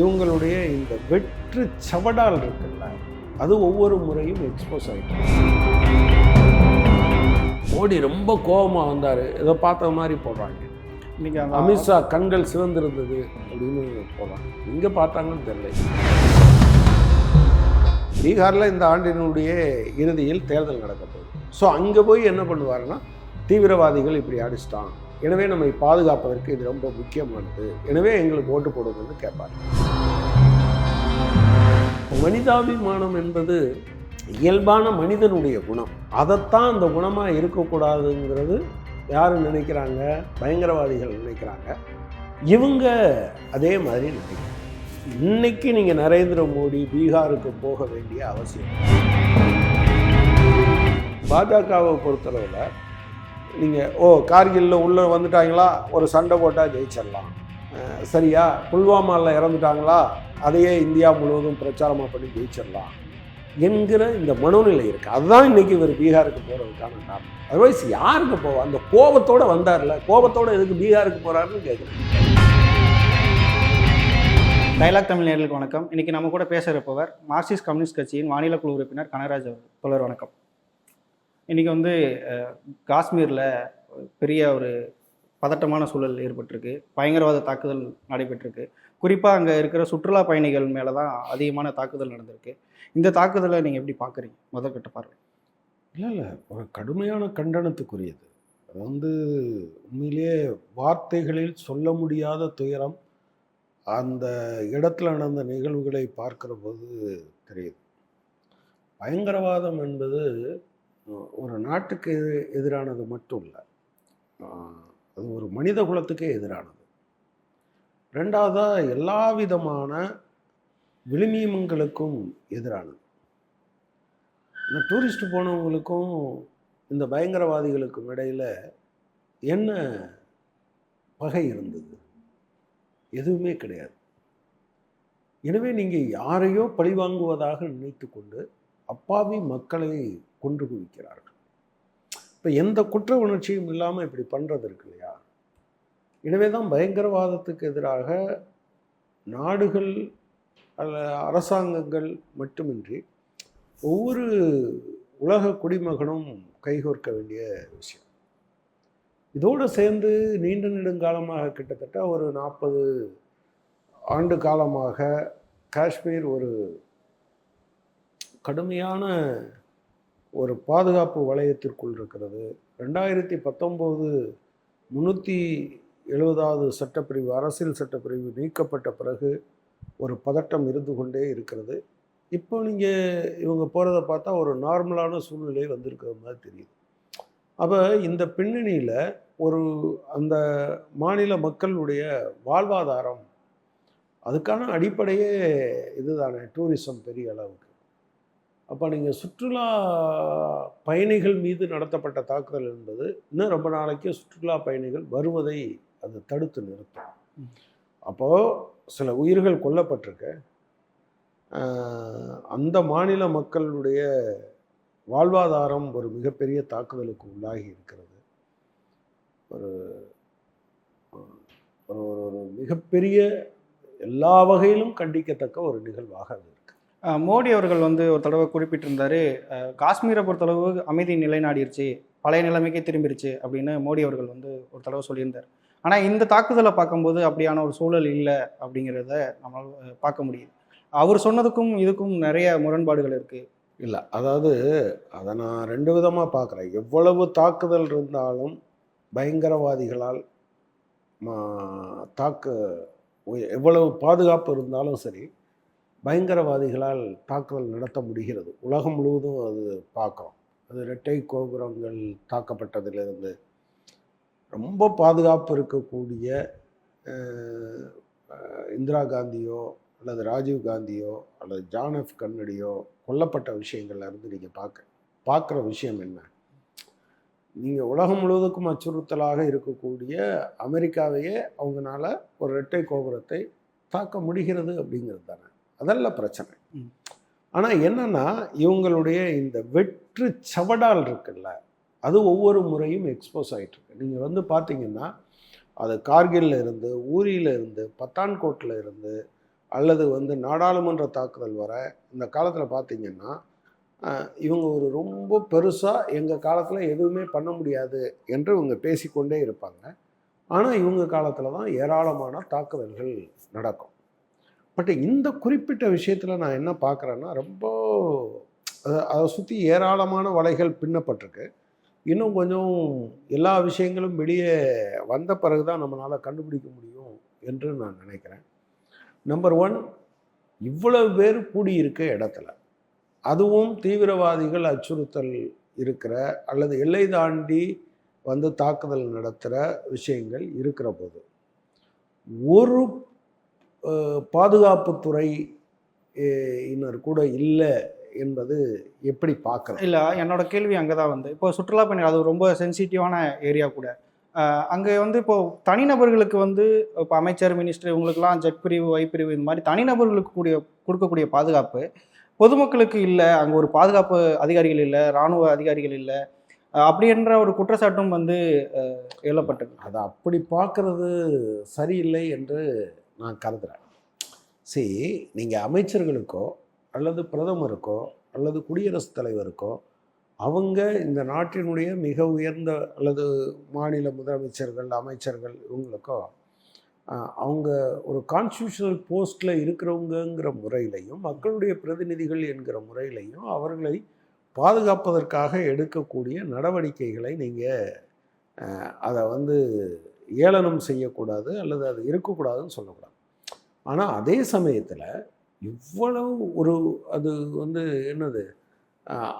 இவங்களுடைய இந்த வெற்று சவடால் இருக்குல்ல அது ஒவ்வொரு முறையும் எக்ஸ்போஸ் ஆகிடும் மோடி ரொம்ப கோபமாக வந்தார். ஏதோ பார்த்த மாதிரி போடுறாங்க. இன்னைக்கு அமித்ஷா கண்கள் சிவந்திருந்தது அப்படின்னு போடுறாங்க. எங்கே பார்த்தாங்கன்னு தெரியல. பீகாரில் இந்த ஆண்டினுடைய இறுதியில் தேர்தல் நடக்க போகுது ஸோ அங்கே போய் என்ன பண்ணுவாருன்னா தீவிரவாதிகள் இப்படி அடிச்சிட்டான் எனவே நம்மை பாதுகாப்பதற்கு இது ரொம்ப முக்கியமானது. எனவே எங்களுக்கு ஓட்டு போடுவதுன்னு கேட்பார். மனிதாபிமானம் என்பது இயல்பான மனிதனுடைய குணம். அதைத்தான் அந்த குணமாக இருக்கக்கூடாதுங்கிறது யார் நினைக்கிறாங்க? பயங்கரவாதிகள் நினைக்கிறாங்க. இவங்க அதே மாதிரி நினைக்கிறாங்க. இன்னைக்கு நீங்கள் நரேந்திர மோடி பீகாருக்கு போக வேண்டிய அவசியம். பாஜகவை பொறுத்தளவில் நீங்கள் ஓ கார்கில்ல உள்ளே வந்துட்டாங்களா? ஒரு சண்டை போட்டால் ஜெயிச்சிடலாம். சரியா? புல்வாமாவில் இறந்துட்டாங்களா? அதையே இந்தியா முழுவதும் பிரச்சாரமாக பண்ணி ஜெயிச்சிடலாம் என்கிற இந்த மனோநிலை இருக்குது அதுதான் இன்றைக்கி இவர் பீகாருக்கு போகிறதுக்கான காரணம். அதர்வைஸ் யாருக்கு போவா அந்த கோபத்தோடு வந்தார்ல? கோபத்தோடு எதுக்கு பீகாருக்கு போகிறாருன்னு கேட்குறேன் டைலாக் தமிழ் நேர்களுக்கு வணக்கம். இன்றைக்கி நம்ம கூட பேச இருப்பவர் மார்க்சிஸ்ட் கம்யூனிஸ்ட் கட்சியின் மாநில குழு உறுப்பினர் கனகராஜ் அவர்கள். தொடர் வணக்கம். இன்றைக்கி வந்து காஷ்மீரில் பெரிய ஒரு பதட்டமான சூழல் ஏற்பட்டிருக்கு. பயங்கரவாத தாக்குதல் நடைபெற்றிருக்கு. குறிப்பாக அங்கே இருக்கிற சுற்றுலா பயணிகள் மேலே தான் அதிகமான தாக்குதல் நடந்திருக்கு. இந்த தாக்குதலை நீங்கள் எப்படி பார்க்குறீங்க முதற்கட்ட பார்வை. இல்லை இல்லை. ஒரு கடுமையான கண்டனத்துக்குரியது. அது வந்து உண்மையிலேயே வார்த்தைகளில் சொல்ல முடியாத துயரம் அந்த இடத்துல நடந்த நிகழ்வுகளை பார்க்கிற போது தெரியுது. பயங்கரவாதம் என்பது ஒரு நாட்டுக்கு எதி எதிரானது மட்டும் இல்லை. அது ஒரு மனித குலத்துக்கே எதிரானது. ரெண்டாவதாக எல்லா விதமான விழுமியங்களுக்கும் எதிரானது. இந்த டூரிஸ்ட் போனவங்களுக்கும் இந்த பயங்கரவாதிகளுக்கும் இடையில் என்ன பகை இருந்தது? எதுவுமே கிடையாது. எனவே நீங்கள் யாரையோ பழிவாங்குவதாக நினைத்து கொண்டு அப்பாவி மக்களை கொன்று குவிக்கிறார்கள். இப்போ எந்த குற்ற உணர்ச்சியும் இல்லாமல் இப்படி பண்ணுறது இருக்கு இல்லையா? எனவே தான் பயங்கரவாதத்துக்கு எதிராக நாடுகள் அல்ல அரசாங்கங்கள் மட்டுமின்றி ஒவ்வொரு உலக குடிமகனும் கைகோர்க்க வேண்டிய விஷயம். இதோடு சேர்ந்து நீண்ட நெடுங்காலமாக கிட்டத்தட்ட ஒரு நாற்பது ஆண்டு காலமாக காஷ்மீர் ஒரு கடுமையான ஒரு பாதுகாப்பு வளையத்திற்குள் இருக்கிறது. ரெண்டாயிரத்தி பத்தொம்போது முந்நூற்றி எழுபதாவது சட்டப்பிரிவு அரசியல் சட்டப்பிரிவு நீக்கப்பட்ட பிறகு ஒரு பதட்டம் இருந்து கொண்டே இருக்கிறது. இப்போ நீங்கள் இவங்க போகிறத பார்த்தா ஒரு நார்மலான சூழ்நிலை வந்திருக்கிற மாதிரி தெரியுது. அப்போ இந்த பின்னணியில் ஒரு அந்த மாநில மக்களுடைய வாழ்வாதாரம் அதுக்கான அடிப்படையே இதுதானே டூரிசம் பெரிய அளவுக்கு. அப்போ நீங்கள் சுற்றுலா பயணிகள் மீது நடத்தப்பட்ட தாக்குதல் என்பது இன்னும் ரொம்ப நாளைக்கு சுற்றுலா பயணிகள் வருவதை அது தடுத்து நிறுத்தும். அப்போது சில உயிர்கள் கொல்லப்பட்டிருக்கு அந்த மாநில மக்களுடைய வாழ்வாதாரம் ஒரு மிகப்பெரிய தாக்குதலுக்கு உள்ளாகி இருக்கிறது. ஒரு ஒரு ஒரு மிகப்பெரிய எல்லா வகையிலும் கண்டிக்கத்தக்க ஒரு நிகழ்வாக அது இருக்கு. மோடி அவர்கள் வந்து ஒரு தடவை குறிப்பிட்டிருந்தாரு காஷ்மீரை பொறுத்தளவு அமைதி நிலைநாடிருச்சு பழைய நிலைமைக்கே திரும்பிருச்சு அப்படின்னு மோடி அவர்கள் வந்து ஒரு தடவை சொல்லியிருந்தார். ஆனால் இந்த தாக்குதலை பார்க்கும்போது அப்படியான ஒரு சூழல் இல்லை அப்படிங்கிறத நம்மளால் பார்க்க முடியுது. அவர் சொன்னதுக்கும் இதுக்கும் நிறைய முரண்பாடுகள் இருக்குது இல்லை அதாவது அதை நான் ரெண்டு விதமாக பார்க்குறேன். எவ்வளவு தாக்குதல் இருந்தாலும் பயங்கரவாதிகளால் மா- எவ்வளவு பாதுகாப்பு இருந்தாலும் சரி பயங்கரவாதிகளால் தாக்குதல் நடத்த முடிகிறது. உலகம் முழுவதும் அது பார்க்குறோம். அது இரட்டை கோபுரங்கள் தாக்கப்பட்டதிலிருந்து ரொம்ப பாதுகாப்பு இருக்கக்கூடிய இந்திரா காந்தியோ அல்லது ராஜீவ் காந்தியோ அல்லது ஜான் எஃப் கன்னடியோ கொல்லப்பட்ட விஷயங்கள்ல இருந்து நீங்கள் பார்க்க பார்க்குற விஷயம் என்ன? நீங்கள் உலகம் முழுவதுக்கும் அச்சுறுத்தலாக இருக்கக்கூடிய அமெரிக்காவையே அவங்களால ஒரு இரட்டை கோபுரத்தை தாக்க முடிகிறது அப்படிங்கிறது தானே? அதெல்லாம் பிரச்சனை. ஆனால் என்னன்னா இவங்களுடைய இந்த வெற்று சவடால் இருக்குல்ல அது ஒவ்வொரு முறையும் எக்ஸ்போஸ் ஆகிட்டு இருக்கு நீங்கள் வந்து பார்த்தீங்கன்னா அது கார்கில்ல இருந்து ஊரியில இருந்து பத்தான்கோட்டில் இருந்து அல்லது வந்து நாடாளுமன்ற தாக்குதல் வர இந்த காலத்தில் பார்த்தீங்கன்னா இவங்க ஒரு ரொம்ப பெருசாக எங்கள் காலத்தில் எதுவுமே பண்ண முடியாது என்று இவங்க பேசிக்கொண்டே இருப்பாங்க. ஆனால் இவங்க காலத்தில் தான் ஏராளமான தாக்குதல்கள் நடக்கும். பட் இந்த குறிப்பிட்ட விஷயத்தில் நான் என்ன பார்க்குறேன்னா ரொம்ப அதை சுற்றி ஏராளமான வலைகள் பின்னப்பட்டிருக்கு. இன்னும் கொஞ்சம் எல்லா விஷயங்களும் வெளியே வந்த பிறகு தான் நம்மளால் கண்டுபிடிக்க முடியும் என்று நான் நினைக்கிறேன். நம்பர் ஒன் இவ்வளவு பேர் கூடியிருக்க இடத்துல அதுவும் தீவிரவாதிகள் அச்சுறுத்தல் இருக்கிற அல்லது எல்லை தாண்டி வந்து தாக்குதல் நடத்துகிற விஷயங்கள் இருக்கிற போது ஒரு பாதுகாப்புத்துறை இனர் கூட இல்லை என்பது எப்படி பார்க்குறேன் இல்லை என்னோட கேள்வி அங்கே தான் வந்து. இப்போ சுற்றுலா பயணிகள் அது ரொம்ப சென்சிட்டிவான ஏரியா கூட. அங்கே வந்து இப்போ தனிநபர்களுக்கு வந்து இப்போ அமைச்சர் மினிஸ்டர் இவங்களுக்குலாம் ஜெட் பிரிவு ஒய் பிரிவு இந்த மாதிரி தனிநபர்களுக்கு கூடிய கொடுக்கக்கூடிய பாதுகாப்பு பொதுமக்களுக்கு இல்லை அங்கே ஒரு பாதுகாப்பு அதிகாரிகள் இல்லை இராணுவ அதிகாரிகள் இல்லை அப்படி என்ற ஒரு குற்றச்சாட்டும் வந்து எழப்பட்டது அதை அப்படி பார்க்கறது சரியில்லை என்று நான் கருதுகிறேன் சரி நீங்கள் அமைச்சர்களுக்கோ அல்லது பிரதமருக்கோ அல்லது குடியரசுத் தலைவருக்கோ அவங்க இந்த நாட்டினுடைய மிக உயர்ந்த அல்லது மாநில முதலமைச்சர்கள் அமைச்சர்கள் இவங்களுக்கோ அவங்க ஒரு கான்ஸ்டியூஷனல் போஸ்டில் இருக்கிறவங்கங்கிற முறையிலையும் மக்களுடைய பிரதிநிதிகள் என்கிற முறையிலையும் அவர்களை பாதுகாப்பதற்காக எடுக்கக்கூடிய நடவடிக்கைகளை நீங்கள் அதை வந்து ஏளனம் செய்யக்கூடாது அல்லது அது இருக்கக்கூடாதுன்னு சொல்லக்கூடாது. ஆனால் அதே சமயத்தில் இவ்வளவு ஒரு அது வந்து என்னது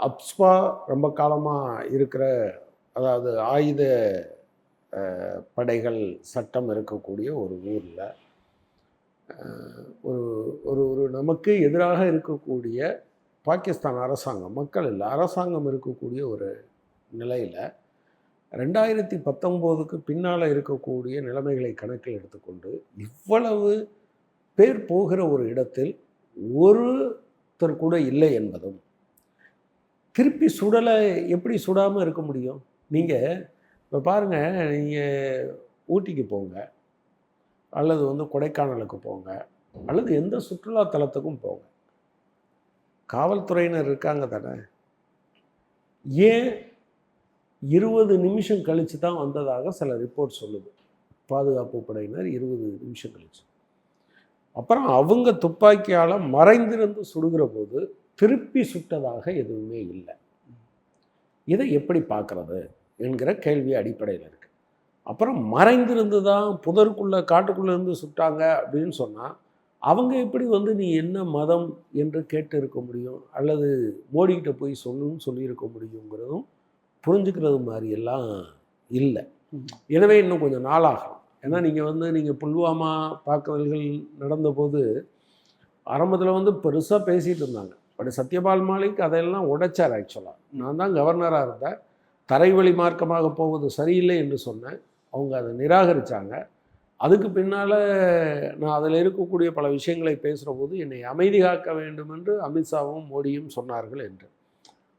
அப்ஸ்பா ரொம்ப காலமாக இருக்கிற அதாவது ஆயுத படைகள் சட்டம் இருக்கக்கூடிய ஒரு ஊரில் ஒரு ஒரு ஒரு நமக்கு எதிராக இருக்கக்கூடிய பாகிஸ்தான் அரசாங்கம் மக்கள் இல்லை அரசாங்கம் இருக்கக்கூடிய ஒரு நிலையில் ரெண்டாயிரத்தி பத்தொம்போதுக்கு பின்னால் இருக்கக்கூடிய நிலைமைகளை கணக்கில் எடுத்துக்கொண்டு இவ்வளவு பேர் போகிற ஒரு இடத்தில் ஒருத்தர் கூட இல்லை என்பதும் திருப்பி சுடலை எப்படி சுடாமல் இருக்க முடியும்? நீங்கள் இப்போ பாருங்கள் நீங்கள் ஊட்டிக்கு போங்க அல்லது வந்து கொடைக்கானலுக்கு போங்க அல்லது எந்த சுற்றுலா தலத்துக்கும் போங்க. காவல்துறையினர் இருக்காங்க தானே? ஏன் இருபது நிமிஷம் கழித்து தான் வந்ததாக சில ரிப்போர்ட் சொல்லுது. பாதுகாப்பு படையினர் இருபது நிமிஷம் கழிச்சு. அப்புறம் அவங்க துப்பாக்கியால் மறைந்திருந்து சுடுகிற போது திருப்பி சுட்டதாக எதுவுமே இல்லை. இதை எப்படி பார்க்கறது என்கிற கேள்வி அடிப்படையில் இருக்கு. அப்புறம் மறைந்திருந்து தான் புதருக்குள்ளே காட்டுக்குள்ளே இருந்து சுட்டாங்க அப்படின்னு சொன்னால் அவங்க எப்படி வந்து நீ என்ன மதம் என்று கேட்டு இருக்க முடியும்? அல்லது மோடிக்கிட்ட போய் சொல்லுன்னு சொல்லியிருக்க முடியுங்கிறதும் புரிஞ்சுக்கிறது மாதிரி எல்லாம் இல்லை. எனவே இன்னும் கொஞ்சம் நாளாகும். ஏன்னா நீங்கள் வந்து நீங்கள் புல்வாமா தாக்குதல்கள் நடந்தபோது ஆரம்பத்தில் வந்து பெருசாக பேசிகிட்டு இருந்தாங்க. பட் சத்யபால் மாலிக் அதையெல்லாம் உடைச்சார் ஆக்சுவலாக நான் தான் கவர்னராக இருந்தேன். தரைவழி மார்க்கமாக போவது சரியில்லை என்று சொன்னேன். அவங்க அதை நிராகரித்தாங்க அதுக்கு பின்னால் நான் அதில் இருக்கக்கூடிய பல விஷயங்களை பேசுகிற போது என்னை அமைதி காக்க வேண்டும் என்று அமித்ஷாவும் மோடியும் சொன்னார்கள் என்று.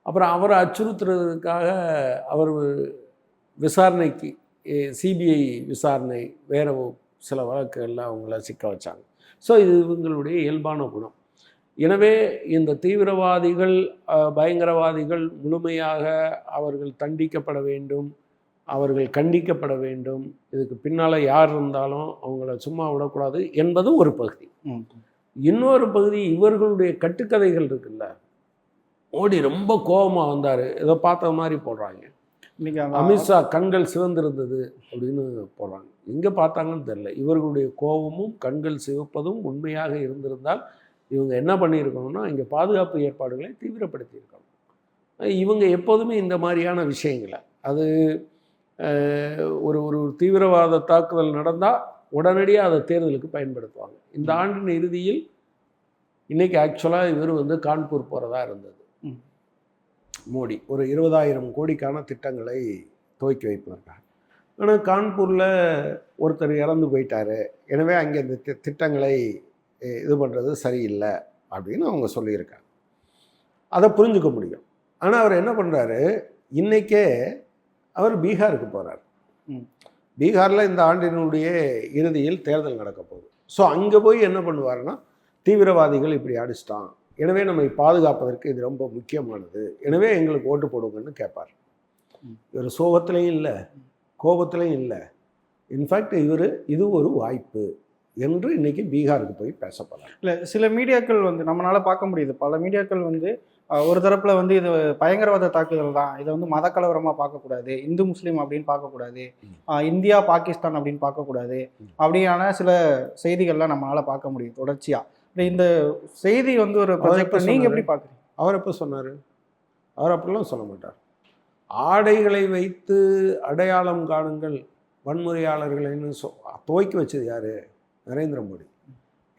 அப்புறம் அவரை அச்சுறுத்துறதுக்காக அவர் விசாரணைக்கு சிபிஐ விசாரணை வேறு சில வழக்குகளில் அவங்கள சிக்க வச்சாங்க. ஸோ இது இவங்களுடைய இயல்பான குணம். எனவே இந்த தீவிரவாதிகள் பயங்கரவாதிகள் முழுமையாக அவர்கள் தண்டிக்கப்பட வேண்டும் அவர்கள் கண்டிக்கப்பட வேண்டும் இதுக்கு பின்னால் யார் இருந்தாலும் அவங்கள சும்மா விடக்கூடாது என்பதும் ஒரு பகுதி. இன்னொரு பகுதி இவர்களுடைய கட்டுக்கதைகள் இருக்குல்ல. மோடி ரொம்ப கோபமாக வந்தார். ஏதோ பார்த்த மாதிரி போடுறாங்க. இன்னைக்கு அந்த அமித்ஷா கண்கள் சிவந்திருந்தது அப்படின்னு போடுறாங்க. எங்கே பார்த்தாங்கன்னு தெரில இவர்களுடைய கோபமும் கண்கள் சிவப்பதும் உண்மையாக இருந்திருந்தால் இவங்க என்ன பண்ணியிருக்கணும்னா இங்கே பாதுகாப்பு ஏற்பாடுகளை தீவிரப்படுத்தியிருக்கணும். இவங்க எப்போதுமே இந்த மாதிரியான விஷயங்களை. அது ஒரு ஒரு தீவிரவாத தாக்குதல் நடந்தால் உடனடியாக அதை தேர்தலுக்கு பயன்படுத்துவாங்க. இந்த ஆண்டின் இறுதியில் இன்னைக்கு ஆக்சுவலாக இவர் வந்து கான்பூர் போகிறதா இருந்தது. மோடி ஒரு இருபதாயிரம் கோடிக்கான திட்டங்களை துவக்கி வைப்பதற்காக. ஆனால் கான்பூரில் ஒருத்தர் இறந்து போயிட்டாரு. எனவே அங்கே இந்த திட்டங்களை இது பண்ணுறது சரியில்லை அப்படின்னு அவங்க சொல்லியிருக்காங்க. அதை புரிஞ்சுக்க முடியும். ஆனால் அவர் என்ன பண்ணுறாரு இன்னைக்கே அவர் பீகாருக்கு போகிறார். பீகாரில் இந்த ஆண்டினுடைய இறுதியில் தேர்தல் நடக்க போகுது. ஸோ அங்கே போய் என்ன பண்ணுவாருன்னா தீவிரவாதிகள் இப்படி அடிச்சிட்டான். எனவே நம்மை பாதுகாப்பதற்கு இது ரொம்ப முக்கியமானது. எனவே எங்களுக்கு ஓட்டு போடுங்கன்னு கேட்பார். இவர் சோகத்திலையும் இல்லை கோபத்திலையும் இல்லை. இன்ஃபேக்ட் இவர் இது ஒரு வாய்ப்பு என்று இன்னைக்கு பீகாருக்கு போய் பேசப்படுறார் இல்லை சில மீடியாக்கள் வந்து நம்மளால பார்க்க முடியுது. பல மீடியாக்கள் வந்து ஒரு தரப்புல வந்து இது பயங்கரவாத தாக்குதல் தான். இதை வந்து மத கலவரமா பார்க்கக்கூடாது. இந்து முஸ்லீம் அப்படின்னு பார்க்கக்கூடாது. இந்தியா பாகிஸ்தான் அப்படின்னு பார்க்கக்கூடாது. அப்படியான சில செய்திகள்லாம் நம்மளால பார்க்க முடியுது தொடர்ச்சியா. இல்ல, இந்த செய்தி வந்து ஒரு ப்ரொஜெக்ட் நீங்க சொன்னாரு? எப்படி பாக்குறீங்க அவர் எப்போ சொன்னார்? அவர் அப்படிலாம் சொல்ல மாட்டார். ஆடைகளை வைத்து அடையாளம் காணுங்கள் வன்முறையாளர்களைன்னு சொ துவக்கி வச்சது யார்? நரேந்திர மோடி.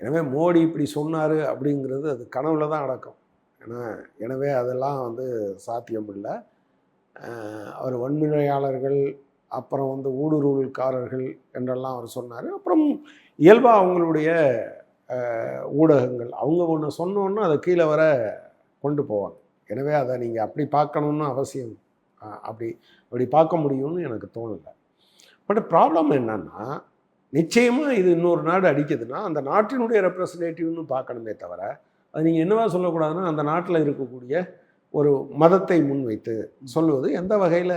எனவே மோடி இப்படி சொன்னார் அப்படிங்கிறது அது கனவுல தான் அடக்கம். ஏன்னா எனவே அதெல்லாம் வந்து சாத்தியம் இல்லை. அவர் வன்முறையாளர்கள் அப்புறம் வந்து ஊடுருவல்காரர்கள் என்றெல்லாம் அவர் சொன்னார். அப்புறம் இயல்பாக அவங்களுடைய ஊடகங்கள். அவங்க ஒன்று சொன்னோன்னா அதை கீழே வர கொண்டு போவாங்க. எனவே அதை நீங்கள் அப்படி பார்க்கணுன்னு அவசியம் அப்படி அப்படி பார்க்க முடியும்னு எனக்கு தோணலை. பட் ப்ராப்ளம் என்னன்னா நிச்சயமாக இது இன்னொரு நாடு அடிக்குதுன்னா அந்த நாட்டினுடைய ரெப்ரசன்டேட்டிவ்னு பார்க்கணுமே தவிர அது நீங்கள் என்னவா சொல்லக்கூடாதுன்னா அந்த நாட்டில் இருக்கக்கூடிய ஒரு மதத்தை முன்வைத்து சொல்லுவது எந்த வகையில்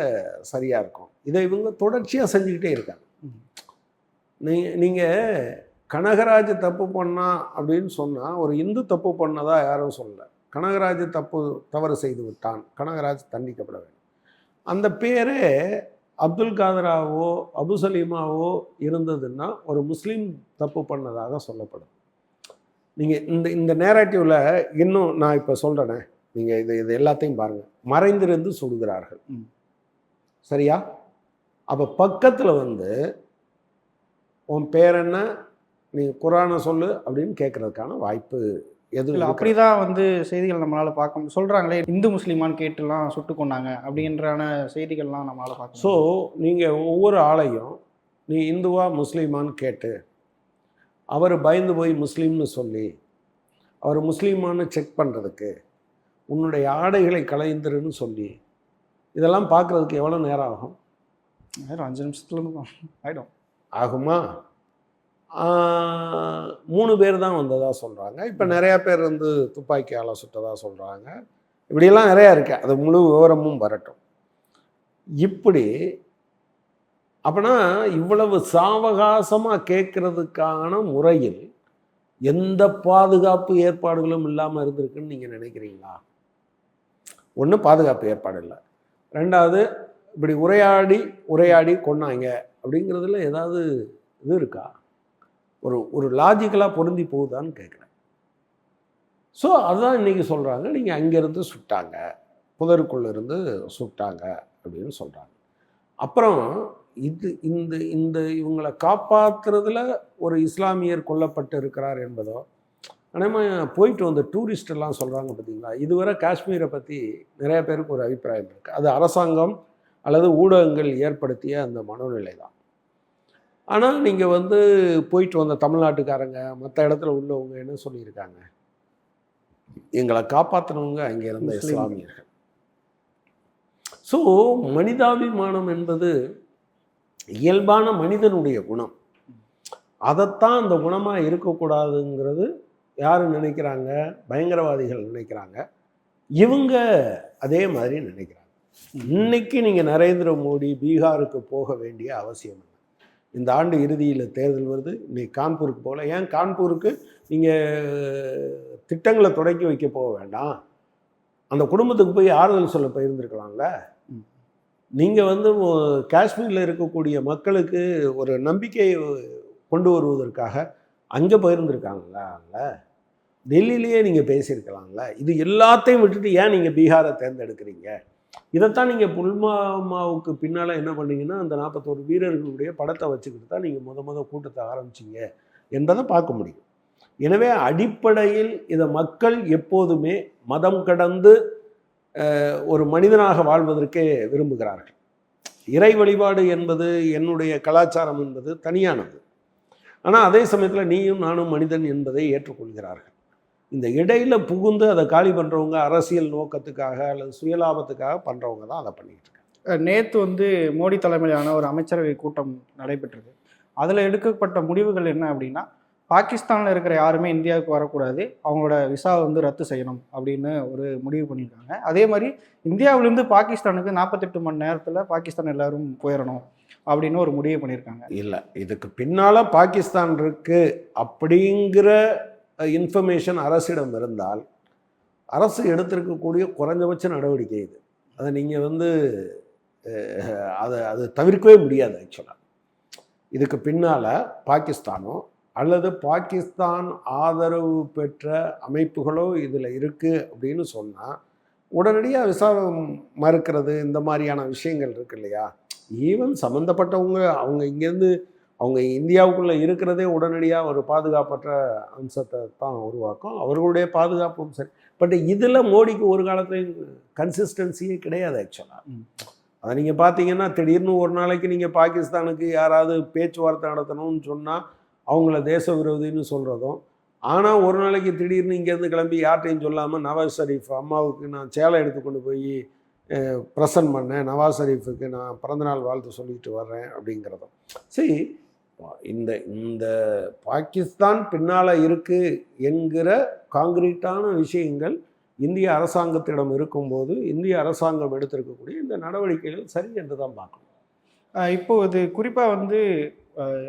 சரியாக இருக்கும். இதை இவங்க தொடர்ச்சியாக செஞ்சுக்கிட்டே இருக்காங்க. நீங்கள் கனகராஜ் தப்பு பண்ணா அப்படின்னு சொன்னால் ஒரு இந்து தப்பு பண்ணதா யாரும் சொல்லலை. கனகராஜ் தப்பு தவறு செய்து விட்டான். கனகராஜ் தண்டிக்கப்பட வேண்டும். அந்த பேரே அப்துல் காதராவோ அபு சலீமாவோ இருந்ததுன்னா ஒரு முஸ்லீம் தப்பு பண்ணதாக சொல்லப்படும். நீங்கள் இந்த இந்த நேரட்டிவில் இன்னும் நான் இப்போ சொல்கிறேனே நீங்கள் இது இது எல்லாத்தையும் பாருங்கள் மறைந்திருந்து சுடுகிறார்கள். சரியா? அப்போ பக்கத்தில் வந்து உன் பேர் என்ன? நீ குரானை சொல்லு அப்படின்னு கேட்கறதுக்கான வாய்ப்பு எதுவும் இருக்கிறது. அப்படிதான் வந்து செய்திகள் நம்மளால பார்க்க முடியும். சொல்றாங்களே இந்து முஸ்லீமான்னு கேட்டுலாம் சுட்டு கொண்டாங்க அப்படின்றான செய்திகள்லாம் நம்மளால பார்க்க ஸோ. நீங்கள் ஒவ்வொரு ஆளையும் நீ இந்துவா முஸ்லீமான்னு கேட்டு அவர் பயந்து போய் முஸ்லீம்னு சொல்லி அவர் முஸ்லீமான்னு செக் பண்ணுறதுக்கு உன்னுடைய ஆடைகளை கலைந்துருன்னு சொல்லி இதெல்லாம் பார்க்குறதுக்கு எவ்வளோ நேரம் ஆகும்? ஆயிரம் அஞ்சு நிமிஷத்துல ஆயிடும் ஆகுமா? மூணு பேர் தான் வந்ததாக சொல்கிறாங்க இப்போ நிறையா பேர் வந்து துப்பாக்கியால் சுட்டதாக சொல்கிறாங்க இப்படியெல்லாம் நிறையா இருக்கு. அது முழு விவரமும் வரட்டும். இப்படி அப்பனா இவ்வளவு சாவகாசமாக கேட்கறதுக்கான முறையில் எந்த பாதுகாப்பு ஏற்பாடுகளும் இல்லாமல் இருந்திருக்குன்னு நீங்கள் நினைக்கிறீங்களா? ஒன்று பாதுகாப்பு ஏற்பாடு இல்லை. ரெண்டாவது இப்படி உரையாடி உரையாடி கொன்னாங்க அப்படிங்கிறதுல ஏதாவது இது இருக்கா? ஒரு ஒரு லாஜிக்கலாக பொருந்தி போகுதான்னு கேட்குறேன். ஸோ அதுதான் இன்றைக்கி சொல்கிறாங்க நீங்கள் அங்கேருந்து சுட்டாங்க. புதருக்குள்ளேருந்து சுட்டாங்க அப்படின்னு சொல்கிறாங்க அப்புறம் இது இந்த இந்த இவங்களை காப்பாற்றுறதுல ஒரு இஸ்லாமியர் கொல்லப்பட்டு இருக்கிறார் என்பதோ ஆனால் போயிட்டு வந்த டூரிஸ்டெல்லாம் சொல்கிறாங்க பார்த்தீங்களா? இதுவரை காஷ்மீரை பற்றி நிறைய பேருக்கு ஒரு அபிப்பிராயம் இருக்குது அது அரசாங்கம் அல்லது ஊடகங்கள் ஏற்படுத்திய அந்த மனோநிலை தான் ஆனால் நீங்கள் வந்து போயிட்டு வந்த தமிழ்நாட்டுக்காரங்க மற்ற இடத்துல உள்ளவங்க என்ன சொல்லியிருக்காங்க? எங்களை காப்பாற்றினவங்க அங்கே இருந்த. இஸ்லாமியர்கள். ஸோ மனிதாபிமானம் என்பது இயல்பான மனிதனுடைய குணம். அதைத்தான் அந்த குணமாக இருக்கக்கூடாதுங்கிறது யார் நினைக்கிறாங்க? பயங்கரவாதிகள் நினைக்கிறாங்க. இவங்க அதே மாதிரி நினைக்கிறாங்க. இன்னைக்கு நீங்கள் நரேந்திர மோடி பீகாருக்கு போக வேண்டிய அவசியம் இந்த ஆண்டு இறுதியில் தேர்தல் வருது. இன்னைக்கு கான்பூருக்கு போகல. ஏன் கான்பூருக்கு? நீங்கள் திட்டங்களை தொடக்கி வைக்க போக வேண்டாம். அந்த குடும்பத்துக்கு போய் ஆறுதல் சொல்ல போயிருந்துருக்கலாம்ல ம். நீங்கள் வந்து காஷ்மீரில் இருக்கக்கூடிய மக்களுக்கு ஒரு நம்பிக்கையை கொண்டு வருவதற்காக அங்கே போயிருந்துருக்காங்கல்ல டெல்லியிலேயே நீங்கள் பேசியிருக்கலாம்ல? இது எல்லாத்தையும் விட்டுட்டு ஏன் நீங்கள் பீகாரை தேர்ந்தெடுக்கிறீங்க? இதைத்தான் நீங்கள் புல்மாமாவுக்கு பின்னால் என்ன பண்ணீங்கன்னா அந்த நாற்பத்தோரு வீரர்களுடைய படத்தை வச்சுக்கிட்டு தான் நீங்கள் முத முத கூட்டத்தை ஆரம்பிச்சீங்க என்பதை பார்க்க முடியும். எனவே அடிப்படையில் இதை மக்கள் எப்போதுமே மதம் கடந்து அஹ், ஒரு மனிதனாக வாழ்வதற்கே விரும்புகிறார்கள். இறை வழிபாடு என்பது என்னுடைய கலாச்சாரம் என்பது தனியானது. ஆனால் அதே சமயத்தில் நீயும் நானும் மனிதன் என்பதை ஏற்றுக்கொள்கிறார்கள். இந்த இடையில புகுந்து அதை காலி பண்ணுறவங்க அரசியல் நோக்கத்துக்காக அல்லது சுயலாபத்துக்காக பண்ணுறவங்க தான் அதை பண்ணிக்கிட்டு இருக்காங்க. நேற்று வந்து மோடி தலைமையிலான ஒரு அமைச்சரவை கூட்டம் நடைபெற்றது. அதில் எடுக்கப்பட்ட முடிவுகள் என்ன அப்படின்னா பாகிஸ்தானில் இருக்கிற யாருமே இந்தியாவுக்கு வரக்கூடாது அவங்களோட விசாவை வந்து ரத்து செய்யணும் அப்படின்னு ஒரு முடிவு பண்ணியிருக்காங்க. அதே மாதிரி இந்தியாவிலேருந்து பாகிஸ்தானுக்கு நாற்பத்தெட்டு மணி நேரத்தில் பாகிஸ்தான் எல்லாரும் போயிடணும் அப்படின்னு ஒரு முடிவு பண்ணியிருக்காங்க. இல்லை இதுக்கு பின்னால் பாகிஸ்தான் இருக்கு அப்படிங்கிற இன்ஃபர்மேஷன் அரசிடம் இருந்தால் அரசு எடுத்திருக்கக்கூடிய குறைஞ்சபட்ச நடவடிக்கை இது. அதை நீங்கள் வந்து அதை அது தவிர்க்கவே முடியாது ஆக்சுவலாக இதுக்கு பின்னால் பாகிஸ்தானோ அல்லது பாகிஸ்தான் ஆதரவு பெற்ற அமைப்புகளோ இதில் இருக்குது அப்படின்னு சொன்னால் உடனடியாக விசாரம் மறுக்கிறது இந்த மாதிரியான விஷயங்கள் இருக்கு இல்லையா? ஈவன் சம்மந்தப்பட்டவங்க அவங்க இங்கேருந்து அவங்க இந்தியாவுக்குள்ளே இருக்கிறதே உடனடியாக ஒரு பாதுகாப்பற்ற அம்சத்தை தான் உருவாக்கும். அவர்களுடைய பாதுகாப்பும் சரி. பட் இதில் மோடிக்கு ஒரு காலத்துலையும் கன்சிஸ்டன்சியே கிடையாது ஆக்சுவலாக. அதை நீங்கள் பார்த்தீங்கன்னா திடீர்னு ஒரு நாளைக்கு நீங்கள் பாகிஸ்தானுக்கு யாராவது பேச்சுவார்த்தை நடத்தணும்னு சொன்னால் அவங்கள தேச விரோதின்னு சொல்கிறதும் ஆனால் ஒரு நாளைக்கு திடீர்னு இங்கேருந்து கிளம்பி யார்ட்டையும் சொல்லாமல் நவாஸ் ஷரீஃப் அம்மாவுக்கு நான் சேலை எடுத்து கொண்டு போய் ப்ரெசன்ட் பண்ணேன். நவாஸ் ஷரீஃபுக்கு நான் பிறந்தநாள் வாழ்த்து சொல்லிட்டு வர்றேன் அப்படிங்கிறதும். சரி இந்த இந்த பாகிஸ்தான் பின்னால் இருக்குது என்கிற காங்கிரீட்டான விஷயங்கள் இந்திய அரசாங்கத்திடம் இருக்கும்போது இந்திய அரசாங்கம் எடுத்திருக்கக்கூடிய இந்த நடவடிக்கைகள் சரி என்று தான் பார்க்கணும். இப்போ இது குறிப்பாக வந்து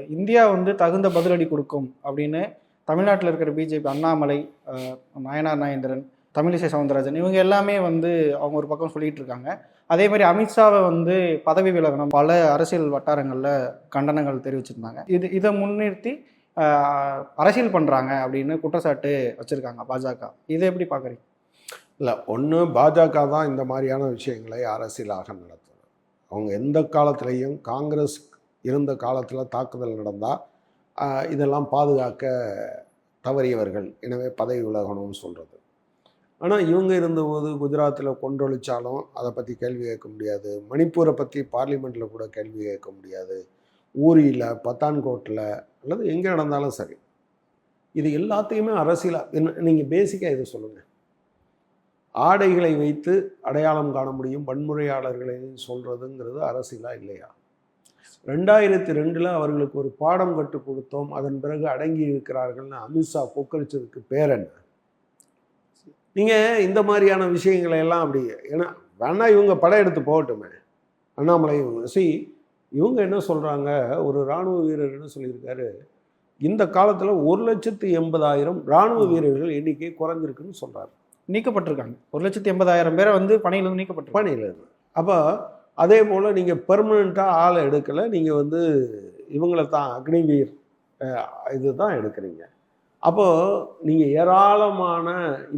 இந்தியா வந்து தகுந்த பதிலடி கொடுக்கும் அப்படின்னு தமிழ்நாட்டில் இருக்கிற பிஜேபி அண்ணாமலை அஹ் நயனார் நாயந்திரன் தமிழிசை சவுந்தரராஜன். இவங்க எல்லாமே வந்து அவங்க ஒரு பக்கம் சொல்லிட்டு இருக்காங்க. அதே மாதிரி அமித்ஷாவை வந்து பதவி விலகணும் பல அரசியல் வட்டாரங்களில் கண்டனங்கள் தெரிவிச்சிருந்தாங்க. இது இதை முன்னிறுத்தி அரசியல் பண்ணுறாங்க அப்படின்னு குற்றச்சாட்டு வச்சுருக்காங்க பாஜக. இதை எப்படி பார்க்குறீங்க இல்லை ஒன்று பாஜக தான் இந்த மாதிரியான விஷயங்களை அரசியலாக நடத்துது. அவங்க எந்த காலத்திலையும் காங்கிரஸ் இருந்த காலத்தில் தாக்குதல் நடந்தால் இதெல்லாம் பாதுகாக்க தவறியவர்கள். எனவே பதவி விலகணும்னு சொல்கிறது ஆனால் இவங்க இருந்தபோது குஜராத்தில் கொன்றொழிச்சாலும் அதை பற்றி கேள்வி கேட்க முடியாது. மணிப்பூரை பற்றி பார்லிமெண்ட்டில் கூட கேள்வி கேட்க முடியாது. ஊரியில் பத்தான்கோட்டில் அல்லது எங்கே நடந்தாலும் சரி. இது எல்லாத்தையுமே அரசியலாக என்ன நீங்கள் பேசிக்காக இதை சொல்லுங்கள் ஆடைகளை வைத்து அடையாளம் காண முடியும் வன்முறையாளர்களை சொல்கிறதுங்கிறது அரசியலாக இல்லையா? ரெண்டாயிரத்தி ரெண்டில் அவர்களுக்கு ஒரு பாடம் கற்றுக் கொடுத்தோம். அதன் பிறகு அடங்கி இருக்கிறார்கள்னு அமித்ஷா கொக்கரிச்சதுக்கு பேர் என்ன? நீங்கள் இந்த மாதிரியான விஷயங்களை எல்லாம் அப்படி ஏன்னா வேணா இவங்க படம் எடுத்து போகட்டுமே. அண்ணாமலை இவங்க சி இவங்க என்ன சொல்கிறாங்க ஒரு இராணுவ வீரர் என்ன சொல்லியிருக்காரு? இந்த காலத்தில் ஒரு லட்சத்து எண்பதாயிரம் இராணுவ வீரர்கள் எண்ணிக்கை குறைஞ்சிருக்குன்னு சொல்கிறார் நீக்கப்பட்டிருக்காங்க. ஒரு லட்சத்தி எண்பதாயிரம் பேரை வந்து பணியிலிருந்து நீக்கப்பட்டிருக்காங்க. பணியில் இருந்து. அப்போ அதே போல் நீங்கள் பெர்மனண்ட்டாக ஆளை எடுக்கலை நீங்கள் வந்து இவங்களை தான் அக்னிவீர் அஹ், இதுதான் எடுக்கிறீங்க. அப்போது நீங்கள் ஏராளமான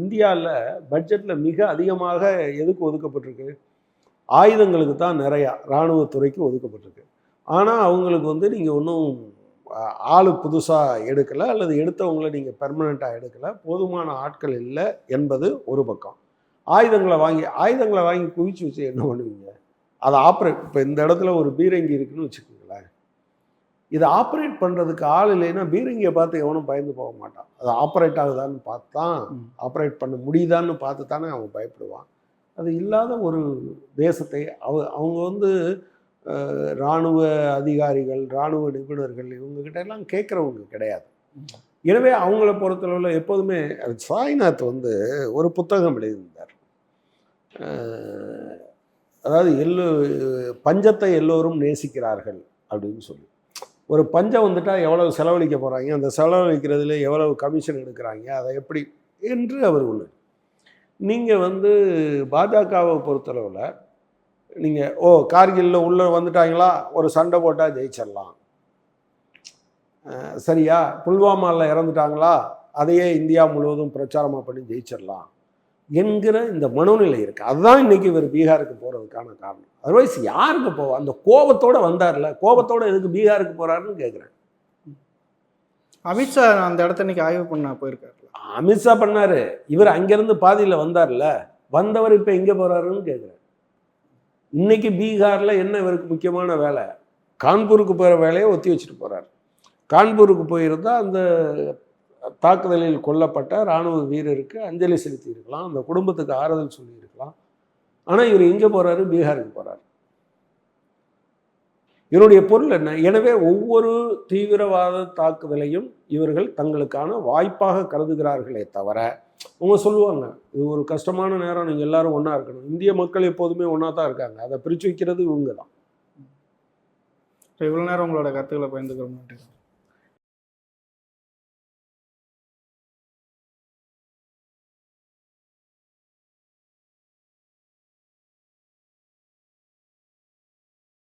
இந்தியாவில் பட்ஜெட்டில் மிக அதிகமாக எதுக்கு ஒதுக்கப்பட்டிருக்கு? ஆயுதங்களுக்கு தான் நிறையா இராணுவத்துறைக்கு ஒதுக்கப்பட்டிருக்கு. ஆனால் அவங்களுக்கு வந்து நீங்கள் ஒன்றும் ஆள் புதுசாக எடுக்கலை அல்லது எடுத்தவங்களை நீங்கள் பெர்மனண்ட்டாக எடுக்கலை போதுமான ஆட்கள் இல்லை என்பது ஒரு பக்கம். ஆயுதங்களை வாங்கி ஆயுதங்களை வாங்கி குவிச்சு வச்சு என்ன பண்ணுவீங்க? அதை ஆப்ரேட் இப்போ இந்த இடத்துல ஒரு பீரங்கி இருக்குன்னு வச்சுக்கோங்களேன் இதை ஆப்ரேட் பண்ணுறதுக்கு ஆள் இல்லைன்னா பீரங்கியை பார்த்து எவனும் பயந்து போக மாட்டான். அது ஆப்ரேட் ஆகுதான்னு பார்த்தான். ஆப்ரேட் பண்ண முடியுதான்னு பார்த்து தானே அவன் பயப்படுவான். அது இல்லாத ஒரு தேசத்தை அவ அவங்க வந்து இராணுவ அதிகாரிகள் இராணுவ நிபுணர்கள் இவங்ககிட்ட எல்லாம் கேட்குறவங்க கிடையாது. எனவே அவங்கள பொறுத்தளவில் எப்போதுமே சாய்நாத் வந்து ஒரு புத்தகம் எழுதியிருந்தார். அதாவது எல்லோ பஞ்சத்தை எல்லோரும் நேசிக்கிறார்கள் அப்படின்னு சொல்லி. ஒரு பஞ்சம் வந்துட்டால் எவ்வளவு செலவழிக்க போகிறாங்க அந்த செலவழிக்கிறதுல எவ்வளவு கமிஷன் எடுக்கிறாங்க? அதை எப்படி? என்று அவர் ஒன்று நீங்கள் வந்து பாஜகவை பொறுத்தளவில் நீங்கள் ஓ கார்கில்ல உள்ளே வந்துட்டாங்களா? ஒரு சண்டை போட்டால் ஜெயிச்சிடலாம். சரியா? புல்வாமாவில் இறந்துட்டாங்களா? அதையே இந்தியா முழுவதும் பிரச்சாரமாக பண்ணி ஜெயிச்சிடலாம். என்கிற இந்த மனோநிலை இருக்குது அதுதான் இன்னைக்கு இவர் பீகாருக்கு போகிறதுக்கான காரணம். அதர்வைஸ் யாருக்கு போவா அந்த கோபத்தோட வந்தார்ல? கோபத்தோட எதுக்கு பீகாருக்கு போகிறாருன்னு கேட்குறேன் அமித்ஷா அந்த இடத்த இன்னைக்கு ஆய்வு பண்ண போயிருக்காரு அமித்ஷா பண்ணாரு. இவர் அங்கேருந்து பாதியில் வந்தார்ல. வந்தவர் இப்போ எங்கே போகிறாருன்னு கேட்குறேன் இன்னைக்கு பீகாரில் என்ன இவருக்கு முக்கியமான வேலை? கான்பூருக்கு போகிற வேலையை ஒத்தி வச்சுட்டு போகிறார் கான்பூருக்கு போயிருந்தா அந்த தாக்குதலில் கொல்லப்பட்ட இராணுவ வீரருக்கு அஞ்சலி செலுத்தி இருக்கலாம் அந்த குடும்பத்துக்கு ஆறுதல் சொல்லியிருக்கலாம். ஆனால் இவர் எங்கே போகிறாரு பீகாருக்கு போகிறார் இவருடைய பொருள் என்ன? எனவே ஒவ்வொரு தீவிரவாத தாக்குதலையும் இவர்கள் தங்களுக்கான வாய்ப்பாக கருதுகிறார்களே தவிர அவங்க சொல்லுவாங்க இது ஒரு கஷ்டமான நேரம் நீங்கள் எல்லாரும் ஒன்றா இருக்கணும். இந்திய மக்கள் எப்போதுமே ஒன்றா தான் இருக்காங்க. அதை பிரித்து வைக்கிறது இவங்க தான். இவ்வளோ நேரம் உங்களோட கருத்துக்களை பயந்துக்கிற நன்றி.